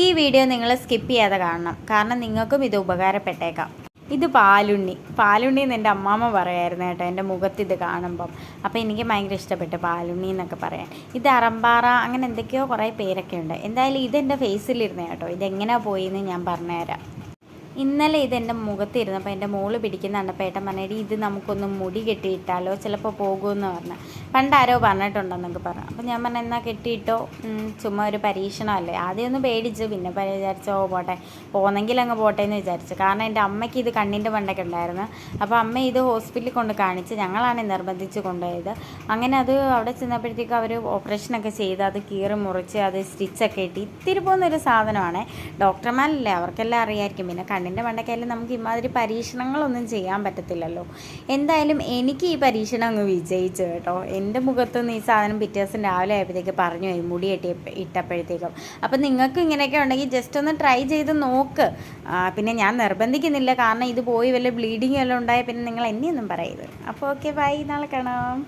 ഈ വീഡിയോ നിങ്ങൾ സ്കിപ്പ് ചെയ്യാതെ കാണണം. കാരണം നിങ്ങൾക്കും ഇത് ഉപകാരപ്പെട്ടേക്കാം. ഇത് പാലുണ്ണി. പാലുണ്ണി എന്ന് എന്റെ അമ്മാമ്മ പറയായിരുന്നു കേട്ടോ എന്റെ മുഖത്ത് ഇത് കാണുമ്പം. അപ്പോൾ എനിക്ക് ഭയങ്കര ഇഷ്ടപ്പെട്ടു പാലുണ്ണി എന്നൊക്കെ പറയാൻ. ഇത് അറമ്പാറ അങ്ങനെ എന്തൊക്കെയോ കുറേ പേരൊക്കെ ഉണ്ട്. എന്തായാലും ഇതെന്റെ ഫേസിലിരുന്നേ കേട്ടോ. ഇതെങ്ങനെ പോയിന്ന് ഞാൻ പറഞ്ഞുതരാം ഇന്നലെ ഇത് എന്റെ മുഖത്തിരുന്നപ്പോൾ എന്റെ മോൾ പിടിക്കുന്ന കണ്ടപ്പോൾ ഏട്ടൻ പറഞ്ഞിട്ട് ഇത് നമുക്കൊന്ന് മുടി കെട്ടിയിട്ടാലോ? ചിലപ്പോൾ പോകുമെന്ന് പറഞ്ഞു. പണ്ട് ആരോ പറഞ്ഞിട്ടുണ്ടെന്നൊക്കെ പറഞ്ഞു. അപ്പോൾ ഞാൻ പറഞ്ഞു എന്നാൽ കെട്ടിയിട്ടോ? ചുമ്മാ ഒരു പരീക്ഷണമല്ലേ? ആദ്യം ഒന്ന് പേടിച്ചു പിന്നെ വിചാരിച്ചോ പോട്ടെ. പോന്നെങ്കിൽ അങ്ങ് പോട്ടെ എന്ന് വിചാരിച്ചു. കാരണം എന്റെ അമ്മയ്ക്ക് ഇത് കണ്ണിന്റെ പണ്ടൊക്കെ ഉണ്ടായിരുന്നു. അപ്പോൾ അമ്മ ഇത് ഹോസ്പിറ്റലിൽ കൊണ്ട് കാണിച്ച് ഞങ്ങളാണ് നിർബന്ധിച്ച് കൊണ്ടുപോയത്. അങ്ങനെ അത് അവിടെ ചെന്നപ്പോഴത്തേക്ക് അവർ ഓപ്പറേഷനൊക്കെ ചെയ്ത് അത് കീറി മുറിച്ച് അത് സ്റ്റിച്ചൊക്കെ ഇട്ട് ഇത്തിരി പോകുന്നൊരു സാധനമാണ്. ഡോക്ടർമാരല്ലേ അവർക്കെല്ലാം അറിയായിരിക്കും. പിന്നെ കണ്ണിന്റെ പണ്ടൊക്കെയായാലും നമുക്ക് ഇമാതിരി പരീക്ഷണങ്ങളൊന്നും ചെയ്യാൻ പറ്റത്തില്ലല്ലോ. എന്തായാലും എനിക്ക് ഈ പരീക്ഷണം അങ്ങ് വിജയിച്ചു കേട്ടോ. എന്റെ മുഖത്തുനിന്ന് ഈ സാധനം പിറ്റേ ദിവസം രാവിലെ ആയപ്പോഴത്തേക്ക് പറഞ്ഞു പോയി മുടി കെട്ടി ഇട്ടപ്പോഴത്തേക്കും. അപ്പം നിങ്ങൾക്ക് ഇങ്ങനെയൊക്കെ ഉണ്ടെങ്കിൽ ജസ്റ്റ് ഒന്ന് ട്രൈ ചെയ്ത് നോക്ക്. പിന്നെ ഞാൻ നിർബന്ധിക്കുന്നില്ല. കാരണം ഇത് പോയി വല്ല ബ്ലീഡിങ് വല്ലതും ഉണ്ടായാൽ പിന്നെ നിങ്ങൾ എന്നെയൊന്നും പറയരുത്. അപ്പോൾ ഓക്കെ ബൈ നാളെ കാണാം.